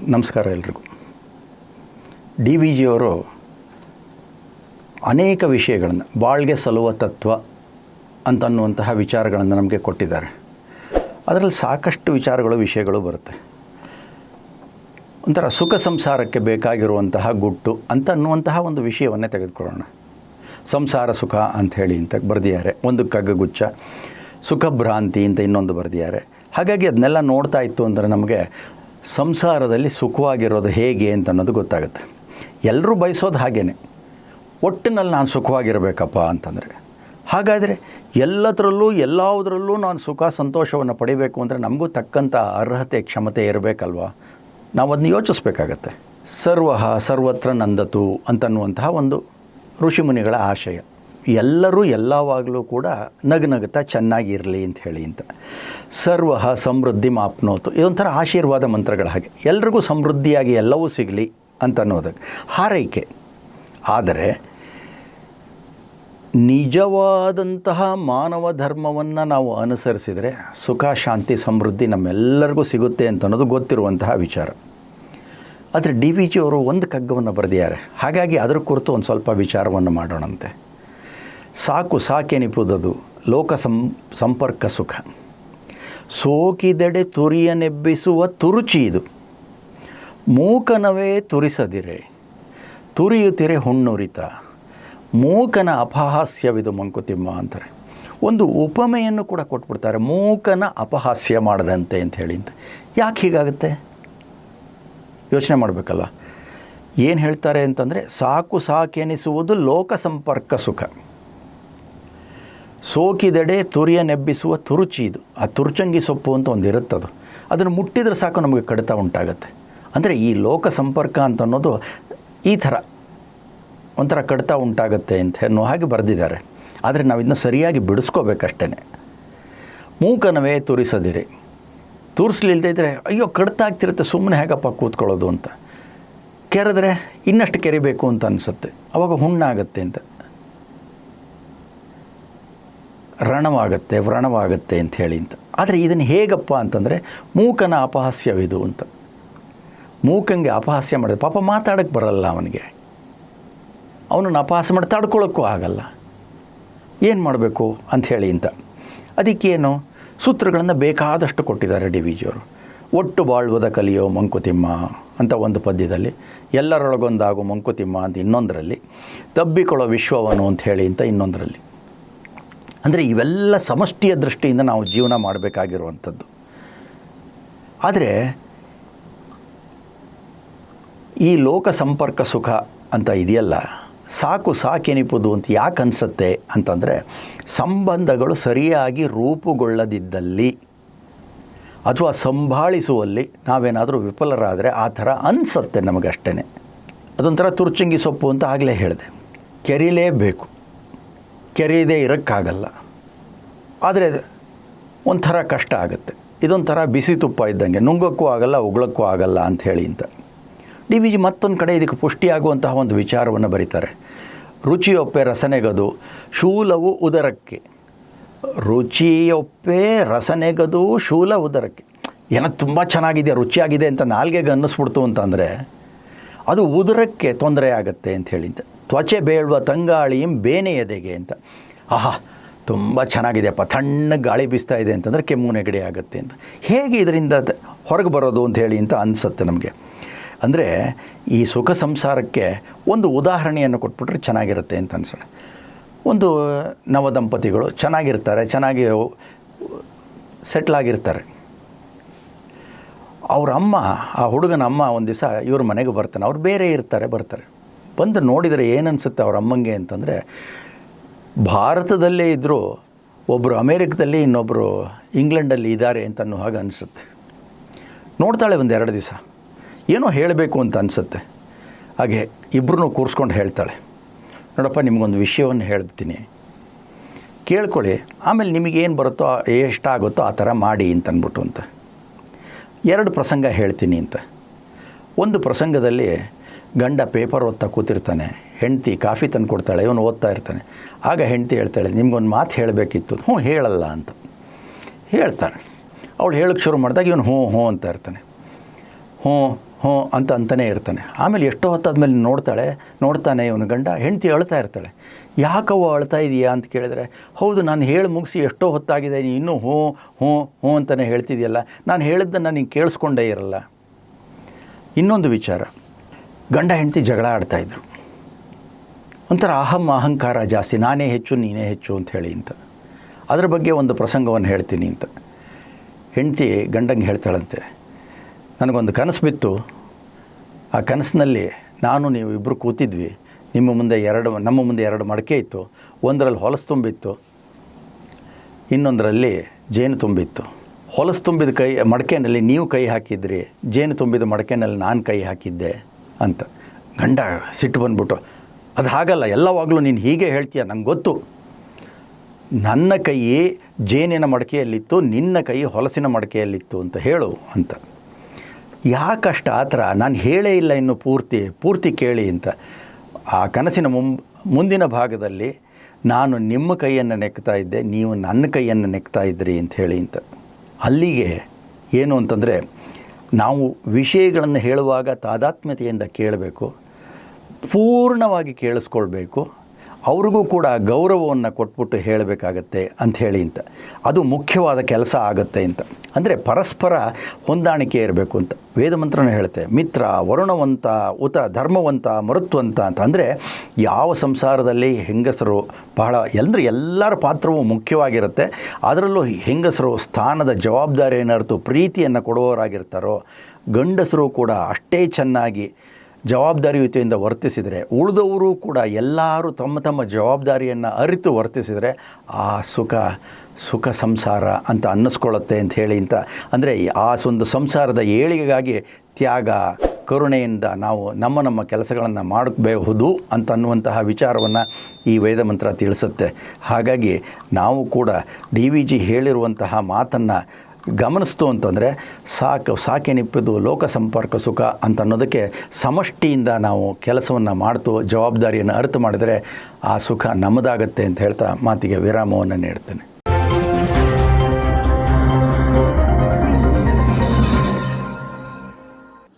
ನಮಸ್ಕಾರ ಎಲ್ರಿಗೂ. D V ಜಿಯವರು ಅನೇಕ ವಿಷಯಗಳನ್ನು, ಬಾಳ್ಗೆ ಸಲುವ ತತ್ವ ಅಂತನ್ನುವಂತಹ ವಿಚಾರಗಳನ್ನು ನಮಗೆ ಕೊಟ್ಟಿದ್ದಾರೆ. ಅದರಲ್ಲಿ ಸಾಕಷ್ಟು ವಿಚಾರಗಳು, ವಿಷಯಗಳು ಬರುತ್ತೆ. ಒಂಥರ ಸುಖ ಸಂಸಾರಕ್ಕೆ ಬೇಕಾಗಿರುವಂತಹ ಗುಟ್ಟು ಅಂತ ಅನ್ನುವಂತಹ ಒಂದು ವಿಷಯವನ್ನೇ ತೆಗೆದುಕೊಳ್ಳೋಣ. ಸಂಸಾರ ಸುಖ ಅಂಥೇಳಿ ಅಂತ ಬರೆದಿದ್ದಾರೆ. ಒಂದು ಕಗ್ಗಗುಚ್ಛ ಸುಖಭ್ರಾಂತಿ ಅಂತ ಇನ್ನೊಂದು ಬರೆದಿದ್ದಾರೆ. ಹಾಗಾಗಿ ಅದನ್ನೆಲ್ಲ ನೋಡ್ತಾ ಇತ್ತು ಅಂದರೆ ನಮಗೆ ಸಂಸಾರದಲ್ಲಿ ಸುಖವಾಗಿರೋದು ಹೇಗೆ ಅಂತ ಅನ್ನೋದು ಗೊತ್ತಾಗುತ್ತೆ. ಎಲ್ಲರೂ ಬಯಸೋದು ಹಾಗೇ ಒಟ್ಟಿನಲ್ಲಿ ನಾನು ಸುಖವಾಗಿರಬೇಕಪ್ಪ ಅಂತಂದರೆ. ಹಾಗಾದರೆ ಎಲ್ಲದರಲ್ಲೂ ಎಲ್ಲದರಲ್ಲೂ ನಾನು ಸುಖ ಸಂತೋಷವನ್ನು ಪಡಿಬೇಕು ಅಂದರೆ ನಮಗೂ ತಕ್ಕಂಥ ಅರ್ಹತೆ, ಕ್ಷಮತೆ ಇರಬೇಕಲ್ವಾ? ನಾವು ಅದನ್ನ ಯೋಚಿಸ್ಬೇಕಾಗತ್ತೆ. ಸರ್ವ ಸರ್ವತ್ರ ನಂದತು ಅಂತನ್ನುವಂತಹ ಒಂದು ಋಷಿಮುನಿಗಳ ಆಶಯ. ಎಲ್ಲರೂ ಎಲ್ಲವಾಗಲೂ ಕೂಡ ನಗನಗುತ್ತಾ ಚೆನ್ನಾಗಿರಲಿ ಅಂತ ಹೇಳಿ ಅಂತ. ಸರ್ವ ಸಮೃದ್ಧಿ ಮಾಪ್ನೋತು. ಇದೊಂಥರ ಆಶೀರ್ವಾದ ಮಂತ್ರಗಳ ಹಾಗೆ. ಎಲ್ರಿಗೂ ಸಮೃದ್ಧಿಯಾಗಿ ಎಲ್ಲವೂ ಸಿಗಲಿ ಅಂತ ಅನ್ನೋದಕ್ಕೆ. ಹಾರೈಕೆ. ಆದರೆ ನಿಜವಾದಂತಹ ಮಾನವ ಧರ್ಮವನ್ನು ನಾವು ಅನುಸರಿಸಿದರೆ ಸುಖ, ಶಾಂತಿ, ಸಮೃದ್ಧಿ ನಮ್ಮೆಲ್ಲರಿಗೂ ಸಿಗುತ್ತೆ ಅಂತ ಅನ್ನೋದು ಗೊತ್ತಿರುವಂತಹ ವಿಚಾರ. ಆದರೆ ಡಿ ವಿ ಜಿ ಅವರು ಒಂದು ಕಗ್ಗವನ್ನು ಬರೆದಿದ್ದಾರೆ. ಹಾಗಾಗಿ ಅದರ ಕುರಿತು ಒಂದು ಸ್ವಲ್ಪ ವಿಚಾರವನ್ನು ಮಾಡೋಣಂತೆ. ಸಾಕು ಸಾಕೆನಿಪುದದು ಲೋಕ ಸಂ, ಸಂಪರ್ಕ ಸುಖ. ಸೋಕಿದೆಡೆ ತುರಿಯನೆಬ್ಬಿಸುವ ತುರುಚಿ ಇದು. ಮೂಕನವೇ ತುರಿಸದಿರೆ. ತುರಿಯುತ್ತಿರೆ ಹುಣ್ಣುರಿತ. ಮೂಕನ ಅಪಹಾಸ್ಯವಿದು ಮಂಕುತಿಮ್ಮ ಅಂತಾರೆ. ಒಂದು ಉಪಮೆಯನ್ನು ಕೂಡ ಕೊಟ್ಬಿಡ್ತಾರೆ. ಮೂಕನ ಅಪಹಾಸ್ಯ ಮಾಡದಂತೆ ಅಂತ ಹೇಳಿ ಅಂತ. ಯಾಕೆ ಹೀಗಾಗುತ್ತೆ? ಯೋಚನೆ ಮಾಡಬೇಕಲ್ಲ. ಏನು ಹೇಳ್ತಾರೆ ಅಂತಂದರೆ ಸಾಕು ಸಾಕೆನಿಸುವುದು ಲೋಕ ಸಂಪರ್ಕ ಸುಖ. ಸೋಕಿದೆಡೆ ತುರಿಯ ನೆಬ್ಬಿಸುವ ತುರುಚಿ ಇದು. ಆ ತುರ್ಚಂಗಿ ಸೊಪ್ಪು ಅಂತ ಒಂದು ಇರುತ್ತದು. ಅದನ್ನು ಮುಟ್ಟಿದ್ರೆ ಸಾಕು ನಮಗೆ ಕಡಿತ ಉಂಟಾಗುತ್ತೆ. ಅಂದರೆ ಈ ಲೋಕ ಸಂಪರ್ಕ ಅಂತ ಅನ್ನೋದು ಈ ಥರ ಒಂಥರ ಕಡಿತ ಉಂಟಾಗುತ್ತೆ ಅಂತ ಅನ್ನೋ ಹಾಗೆ ಬರೆದಿದ್ದಾರೆ. ಆದರೆ ನಾವು ಇದನ್ನ ಸರಿಯಾಗಿ ಬಿಡಿಸ್ಕೋಬೇಕಷ್ಟೇ ಮೂಕನವೇ ತುರಿಸದಿರಿ. ತೂರಿಸ್ಲಿಲ್ದೇ ಇದ್ದರೆ ಅಯ್ಯೋ ಕಡಿತ ಆಗ್ತಿರುತ್ತೆ ಸುಮ್ಮನೆ ಹೇಗಪ್ಪ ಕೂತ್ಕೊಳ್ಳೋದು ಅಂತ. ಕೆರೆದ್ರೆ ಇನ್ನಷ್ಟು ಕೆರಿಬೇಕು ಅಂತ ಅನಿಸುತ್ತೆ. ಅವಾಗ ಹುಣ್ಣಾಗುತ್ತೆ ಅಂತ. ರಣವಾಗತ್ತೆ, ವ್ರಣವಾಗತ್ತೆ ಅಂತ ಹೇಳಿ ಅಂತ. ಆದರೆ ಇದನ್ನು ಹೇಗಪ್ಪ ಅಂತಂದರೆ ಮೂಕನ ಅಪಹಾಸ್ಯವಿದು ಅಂತ. ಮೂಕಂಗೆ ಅಪಹಾಸ್ಯ ಮಾಡಿದೆ ಪಾಪ ಮಾತಾಡೋಕ್ಕೆ ಬರಲ್ಲ ಅವನಿಗೆ. ಅವನನ್ನು ಅಪಹಾಸ್ಯ ಮಾಡಿ ತಡ್ಕೊಳ್ಳೋಕ್ಕೂ ಆಗಲ್ಲ. ಏನು ಮಾಡಬೇಕು ಅಂಥೇಳಿ ಅಂತ. ಅದಕ್ಕೇನು ಸೂತ್ರಗಳನ್ನು ಬೇಕಾದಷ್ಟು ಕೊಟ್ಟಿದ್ದಾರೆ ಡಿ ವಿ ಜಿಯವರು ಒಟ್ಟು ಬಾಳ್ವದ ಕಲಿಯೋ ಮಂಕುತಿಮ್ಮ ಅಂತ ಒಂದು ಪದ್ಯದಲ್ಲಿ, ಎಲ್ಲರೊಳಗೊಂದಾಗೋ ಮಂಕುತಿಮ್ಮ ಅಂತ ಇನ್ನೊಂದರಲ್ಲಿ, ತಬ್ಬಿಕೊಳ್ಳೋ ವಿಶ್ವವನು ಅಂತ ಹೇಳಿ ಅಂತ ಇನ್ನೊಂದರಲ್ಲಿ. ಅಂದರೆ ಇವೆಲ್ಲ ಸಮಷ್ಟಿಯ ದೃಷ್ಟಿಯಿಂದ ನಾವು ಜೀವನ ಮಾಡಬೇಕಾಗಿರುವಂಥದ್ದು. ಆದರೆ ಈ ಲೋಕ ಸಂಪರ್ಕ ಸುಖ ಅಂತ ಇದೆಯಲ್ಲ, ಸಾಕು ಸಾಕೆನಿಪುದು ಅಂತ ಯಾಕೆ ಅನಿಸುತ್ತೆ ಅಂತಂದರೆ ಸಂಬಂಧಗಳು ಸರಿಯಾಗಿ ರೂಪುಗೊಳ್ಳದಿದ್ದಲ್ಲಿ ಅಥವಾ ಸಂಭಾಳಿಸುವಲ್ಲಿ ನಾವೇನಾದರೂ ವಿಫಲರಾದರೆ ಆ ಥರ ಅನಿಸುತ್ತೆ ನಮಗಷ್ಟೇ ಅದೊಂಥರ ತುರ್ಚಂಗಿ ಸೊಪ್ಪು ಅಂತ ಆಗಲೇ ಹೇಳಿದೆ. ಕೆರಿಲೇಬೇಕು. ಕೆರೆಯದೇ ಇರೋಕ್ಕಾಗಲ್ಲ. ಆದರೆ ಒಂಥರ ಕಷ್ಟ ಆಗುತ್ತೆ. ಇದೊಂಥರ ಬಿಸಿ ತುಪ್ಪ ಇದ್ದಂಗೆ. ನುಂಗೋಕ್ಕೂ ಆಗಲ್ಲ, ಉಗುಳಕ್ಕೂ ಆಗಲ್ಲ ಅಂಥೇಳಿ ಅಂತ. ಡಿ ವಿ ಜಿ ಮತ್ತೊಂದು ಕಡೆ ಇದಕ್ಕೆ ಪುಷ್ಟಿಯಾಗುವಂತಹ ಒಂದು ವಿಚಾರವನ್ನು ಬರೀತಾರೆ. ರುಚಿಯೊಪ್ಪೆ ರಸನೆಗದು, ಶೂಲವು ಉದರಕ್ಕೆ. ರುಚಿಯೊಪ್ಪೆ ರಸನೆಗದು, ಶೂಲ ಉದರಕ್ಕೆ. ಏನೋ ತುಂಬ ಚೆನ್ನಾಗಿದೆ ರುಚಿಯಾಗಿದೆ ಅಂತ ನಾಲ್ಗೆಗೆ ಅನ್ನಿಸ್ಬಿಡ್ತು ಅಂತಂದರೆ, ಅದು ಉದರಕ್ಕೆ ತೊಂದರೆ ಆಗುತ್ತೆ ಅಂತ ಹೇಳಿದ್ದೆ ತ್ವಚೆ ಬೇಳುವ ತಂಗಾಳಿಯಂ ಬೇನೆ ಎದೆಗೆ ಅಂತ. ಆಹಾ, ತುಂಬ ಚೆನ್ನಾಗಿದೆಯಪ್ಪ. ತಣ್ಣಗೆ ಗಾಳಿ ಬೀಸ್ತಾ ಇದೆ ಅಂತಂದರೆ ಕೆಮ್ಮು ನೆಗಡಿ ಆಗುತ್ತೆ ಅಂತ. ಹೇಗೆ ಇದರಿಂದ ಹೊರಗೆ ಬರೋದು ಅಂತ ಹೇಳಿ ಅಂತ ಅನಿಸುತ್ತೆ ನಮಗೆ. ಅಂದರೆ ಈ ಸುಖ ಸಂಸಾರಕ್ಕೆ ಒಂದು ಉದಾಹರಣೆಯನ್ನು ಕೊಟ್ಬಿಟ್ರೆ ಚೆನ್ನಾಗಿರುತ್ತೆ ಅಂತ ಅನ್ಸೋಣ ಒಂದು ನವ ದಂಪತಿಗಳು ಚೆನ್ನಾಗಿರ್ತಾರೆ, ಚೆನ್ನಾಗಿ ಸೆಟ್ಲಾಗಿರ್ತಾರೆ ಅವ್ರ ಅಮ್ಮ, ಆ ಹುಡುಗನ ಅಮ್ಮ ಒಂದು ದಿವಸ ಇವ್ರ ಮನೆಗೆ ಬರ್ತಾನೆ. ಅವ್ರು ಬೇರೆ ಇರ್ತಾರೆ, ಬರ್ತಾರೆ. ಬಂದು ನೋಡಿದರೆ ಏನನ್ಸುತ್ತೆ ಅವ್ರ ಅಮ್ಮಂಗೆ ಅಂತಂದರೆ, ಭಾರತದಲ್ಲೇ ಇದ್ದರೂ ಒಬ್ಬರು ಅಮೇರಿಕದಲ್ಲಿ ಇನ್ನೊಬ್ಬರು ಇಂಗ್ಲೆಂಡಲ್ಲಿ ಇದ್ದಾರೆ ಅಂತ ಅನ್ನೋ ಹಾಗೆ ಅನಿಸುತ್ತೆ. ನೋಡ್ತಾಳೆ ಒಂದು ಎರಡು ದಿವಸ. ಏನೋ ಹೇಳಬೇಕು ಅಂತ ಅನಿಸುತ್ತೆ. ಹಾಗೆ ಇಬ್ಬರೂ ಕೂರಿಸ್ಕೊಂಡು ಹೇಳ್ತಾಳೆ. ನೋಡಪ್ಪ, ನಿಮಗೊಂದು ವಿಷಯವನ್ನು ಹೇಳ್ತೀನಿ. ಕೇಳ್ಕೊಳ್ಳಿ, ಆಮೇಲೆ ನಿಮಗೇನು ಬರುತ್ತೋ ಎಷ್ಟಾಗುತ್ತೋ ಆ ಥರ ಮಾಡಿ ಅಂತ ಅಂದ್ಬಿಟ್ಟು ಅಂತ. ಎರಡು ಪ್ರಸಂಗ ಹೇಳ್ತೀನಿ ಅಂತ. ಒಂದು ಪ್ರಸಂಗದಲ್ಲಿ ಗಂಡ ಪೇಪರ್ ಓದ್ತಾ ಕೂತಿರ್ತಾನೆ, ಹೆಂಡತಿ ಕಾಫಿ ತಂದು ಕೊಡ್ತಾಳೆ, ಇವನು ಓದ್ತಾ ಇರ್ತಾನೆ. ಆಗ ಹೆಂಡತಿ ಹೇಳ್ತಾಳೆ ನಿಮ್ಗೊಂದು ಮಾತು ಹೇಳಬೇಕಿತ್ತು. ಹ್ಞೂ, ಹೇಳಲ್ಲ ಅಂತ. ಹೇಳ್ತಾನೆ. ಅವಳು ಹೇಳಕ್ಕೆ ಶುರು ಮಾಡಿದಾಗ ಇವನು ಹ್ಞೂ ಹ್ಞೂ ಅಂತ ಇರ್ತಾನೆ. ಹ್ಞೂ ಹ್ಞೂ ಅಂತ ಅಂತಲೇ ಇರ್ತಾನೆ. ಆಮೇಲೆ ಎಷ್ಟೋ ಹೊತ್ತಾದ್ಮೇಲೆ ನೋಡ್ತಾಳೆ, ನೋಡ್ತಾನೆ ಇವನು ಗಂಡ, ಹೆಂಡತಿ ಅಳ್ತಾ ಇರ್ತಾಳೆ. ಯಾಕವ್ವ ಅಳ್ತಾ ಇದೆಯಾ? ಅಂತ ಕೇಳಿದ್ರೆ, ಹೌದು, ನಾನು ಹೇಳಿ ಮುಗಿಸಿ ಎಷ್ಟೋ ಹೊತ್ತಾಗಿದೆ ನೀನು ಇನ್ನೂ ಹ್ಞೂ ಹ್ಞೂ ಹ್ಞೂ ಅಂತಲೇ ಹೇಳ್ತಿದೆಯಲ್ಲ, ನಾನು ಹೇಳಿದ್ದನ್ನು ನೀನು ಕೇಳಿಸ್ಕೊಂಡೇ ಇರಲ್ಲ. ಇನ್ನೊಂದು ವಿಚಾರ. ಗಂಡ ಹೆಂಡತಿ ಜಗಳ ಆಡ್ತಾಯಿದ್ರು ಒಂಥರ ಅಹಂ ಅಹಂಕಾರ ಜಾಸ್ತಿ, ನಾನೇ ಹೆಚ್ಚು, ನೀನೇ ಹೆಚ್ಚು ಅಂತ ಹೇಳಿ ಅಂತ. ಅದ್ರ ಬಗ್ಗೆ ಒಂದು ಪ್ರಸಂಗವನ್ನು ಹೇಳ್ತೀನಿ ಅಂತ. ಹೆಂಡತಿ ಗಂಡಂಗೆ ಹೇಳ್ತಾಳಂತೆ, ನನಗೊಂದು ಕನಸು ಬಿತ್ತು. ಆ ಕನಸಿನಲ್ಲಿ ನಾನು, ನೀವು ಇಬ್ಬರು ಕೂತಿದ್ವಿ. ನಿಮ್ಮ ಮುಂದೆ ಎರಡು, ನಮ್ಮ ಮುಂದೆ ಎರಡು ಮಡಕೆ ಇತ್ತು. ಒಂದರಲ್ಲಿ ಹೊಲಸು ತುಂಬಿತ್ತು. ಇನ್ನೊಂದರಲ್ಲಿ ಜೇನು ತುಂಬಿತ್ತು. ಹೊಲಸು ತುಂಬಿದ ಕೈ, ಮಡಕೆನಲ್ಲಿ ನೀವು ಕೈ ಹಾಕಿದ್ರಿ. ಜೇನು ತುಂಬಿದ ಮಡಕೆನಲ್ಲಿ ನಾನು ಕೈ ಹಾಕಿದ್ದೆ. ಅಂತ. ಗಂಡ ಸಿಟ್ಟು ಬಂದ್ಬಿಟ್ಟು, ಅದು ಹಾಗಲ್ಲ, ಎಲ್ಲವಾಗಲೂ ನೀನು ಹೀಗೆ ಹೇಳ್ತೀಯ, ನಂಗೆ ಗೊತ್ತು. ನನ್ನ ಕೈ ಜೇನಿನ ಮಡಕೆಯಲ್ಲಿತ್ತು, ನಿನ್ನ ಕೈ ಹೊಲಸಿನ ಮಡಕೆಯಲ್ಲಿತ್ತು ಅಂತ ಹೇಳು ಅಂತ. ಯಾಕಷ್ಟ ಆ ಥರ, ನಾನು ಹೇಳೇ ಇಲ್ಲ ಇನ್ನು ಪೂರ್ತಿ ಪೂರ್ತಿ ಕೇಳಿ ಅಂತ. ಆ ಕನಸಿನ ಮುಂ ಮುಂದಿನ ಭಾಗದಲ್ಲಿ ನಾನು ನಿಮ್ಮ ಕೈಯನ್ನು ನೆಕ್ತಾ ಇದ್ದೆ, ನೀವು ನನ್ನ ಕೈಯನ್ನು ನೆಕ್ತಾ ಇದ್ರಿ ಅಂತ ಹೇಳಿ ಅಂತ. ಅಲ್ಲಿಗೆ ಏನು ಅಂತಂದರೆ ನಾವು ವಿಷಯಗಳನ್ನು ಹೇಳುವಾಗ ತಾದಾತ್ಮ್ಯತೆಯಿಂದ ಕೇಳಬೇಕು ಪೂರ್ಣವಾಗಿ ಕೇಳಿಸ್ಕೊಳ್ಬೇಕು. ಅವ್ರಿಗೂ ಕೂಡ ಗೌರವವನ್ನು ಕೊಟ್ಬಿಟ್ಟು ಹೇಳಬೇಕಾಗತ್ತೆ ಅಂಥೇಳಿ ಅಂತ. ಅದು ಮುಖ್ಯವಾದ ಕೆಲಸ ಆಗುತ್ತೆ ಅಂತ. ಅಂದರೆ ಪರಸ್ಪರ ಹೊಂದಾಣಿಕೆ ಇರಬೇಕು ಅಂತ. ವೇದ ಮಂತ್ರನೇ ಹೇಳುತ್ತೆ, ಮಿತ್ರ, ವರುಣವಂತ, ಉತ, ಧರ್ಮವಂತ, ಮರುತ್ವಂತ ಅಂತ. ಅಂದರೆ ಯಾವ ಸಂಸಾರದಲ್ಲಿ ಹೆಂಗಸರು ಬಹಳ ಅಂದರೆ ಎಲ್ಲರ ಪಾತ್ರವೂ ಮುಖ್ಯವಾಗಿರುತ್ತೆ. ಅದರಲ್ಲೂ ಹೆಂಗಸರು ಸ್ಥಾನದ ಜವಾಬ್ದಾರಿಯನ್ನು ಅರಿತು ಪ್ರೀತಿಯನ್ನು ಕೊಡುವವರಾಗಿರ್ತಾರೋ, ಗಂಡಸರು ಕೂಡ ಅಷ್ಟೇ ಚೆನ್ನಾಗಿ ಜವಾಬ್ದಾರಿಯುತಿಯಿಂದ ವರ್ತಿಸಿದರೆ, ಉಳಿದವರು ಕೂಡ ಎಲ್ಲರೂ ತಮ್ಮ ತಮ್ಮ ಜವಾಬ್ದಾರಿಯನ್ನು ಅರಿತು ವರ್ತಿಸಿದರೆ, ಆ ಸುಖ ಸುಖ ಸಂಸಾರ ಅಂತ ಅನ್ನಿಸ್ಕೊಳ್ಳುತ್ತೆ ಅಂತ ಹೇಳಿ ಅಂತ ಅಂದರೆ ಆ ಒಂದು ಸಂಸಾರದ ಏಳಿಗೆಗಾಗಿ ತ್ಯಾಗ, ಕರುಣೆಯಿಂದ ನಾವು ನಮ್ಮ ನಮ್ಮ ಕೆಲಸಗಳನ್ನು ಮಾಡಬಹುದು ಅಂತ ಅನ್ನುವಂತಹ ವಿಚಾರವನ್ನು ಈ ವೇದ ಮಂತ್ರ ತಿಳಿಸುತ್ತೆ. ಹಾಗಾಗಿ ನಾವು ಕೂಡ ಡಿ ವಿ ಜಿ ಹೇಳಿರುವಂತಹ ಮಾತನ್ನು ಗಮನಿಸ್ತು ಅಂತಂದರೆ ಸಾಕು ಸಾಕೆನಿಪ್ಪದು ಲೋಕ ಸಂಪರ್ಕ ಸುಖ ಅಂತ ಅನ್ನೋದಕ್ಕೆ ಸಮಷ್ಟಿಯಿಂದ ನಾವು ಕೆಲಸವನ್ನು ಮಾಡ್ತು, ಜವಾಬ್ದಾರಿಯನ್ನು ಅರ್ಥ ಮಾಡಿದರೆ ಆ ಸುಖ ನಮ್ಮದಾಗತ್ತೆ ಅಂತ ಹೇಳ್ತಾ ಮಾತಿಗೆ ವಿರಾಮವನ್ನು ನೀಡ್ತೇನೆ.